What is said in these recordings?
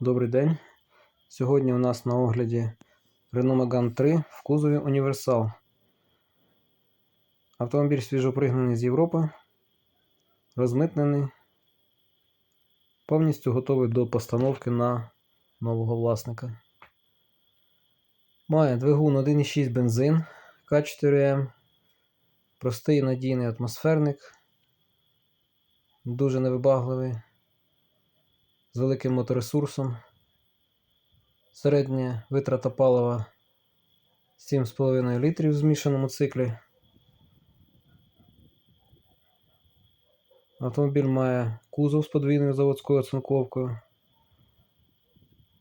Добрий день. Сьогодні у нас на огляді Renault Megane 3 в кузові Універсал. Автомобіль свіжопригнаний з Європи, розмитнений, повністю готовий до постановки на нового власника. Має двигун 1,6 бензин К4М, простий надійний атмосферник, дуже невибагливий з великим моторесурсом. Середня витрата палива 7,5 літрів в змішаному циклі. Автомобіль має кузов з подвійною заводською оцинковкою.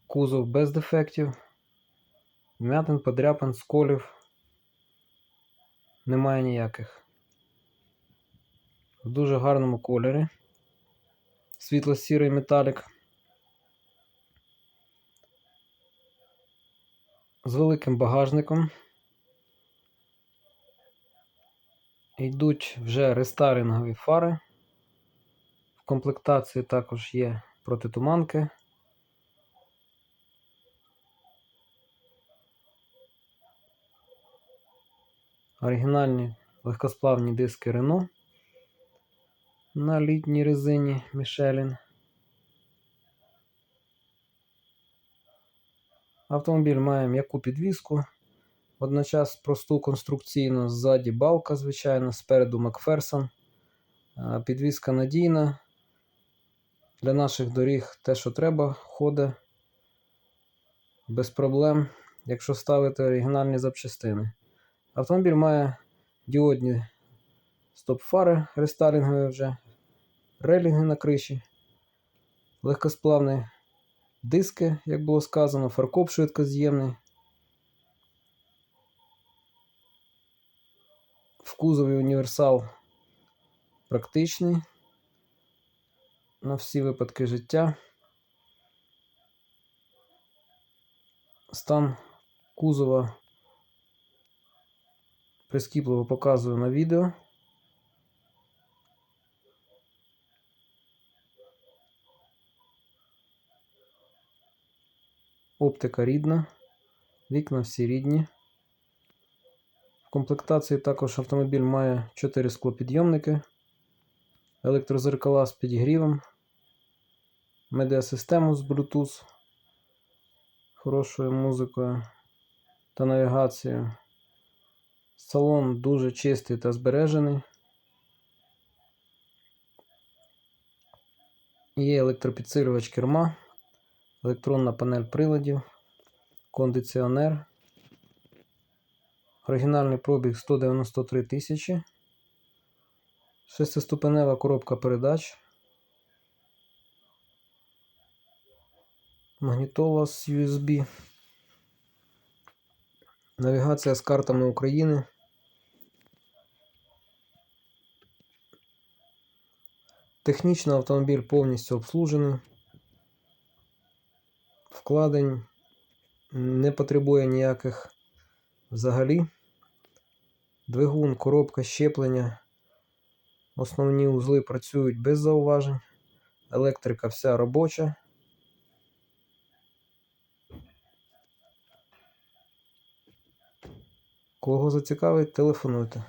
Кузов без дефектів. Вмятин, подряпин, сколів. Немає ніяких. В дуже гарному кольорі. Світло-сірий металік. З великим багажником. Йдуть вже рестайлінгові фари. В комплектації також є протитуманки. Оригінальні легкосплавні диски Renault на літній резині Michelin. Автомобіль має м'яку підвіску, водночас просту конструкційну ззаді балка, звичайно, спереду Макферсон. Підвіска надійна. Для наших доріг те, що треба, ходить без проблем, якщо ставити оригінальні запчастини. Автомобіль має діодні стоп-фари рестайлінгові вже, релінги на криші, легкосплавний диски, як було сказано, фаркоп швидкоз'ємний. В кузові універсал практичний на всі випадки життя. Стан кузова прискіпливо показую на відео. Оптика рідна, вікна всі рідні. В комплектації також автомобіль має 4 склопідйомники, електрозеркала з підігрівом, медіасистему з Bluetooth, хорошою музикою та навігацією. Салон дуже чистий та збережений. Є електропідсилювач керма електронна панель приладів, кондиціонер. Оригінальний пробіг 193 тисячі. Шестиступенева коробка передач. Магнітола з USB. Навігація з картами України. Технічно автомобіль повністю обслужений вкладень, не потребує ніяких взагалі. Двигун, коробка щеплення. Основні узли працюють без зауважень. Електрика вся робоча. Кого зацікавить, телефонуйте.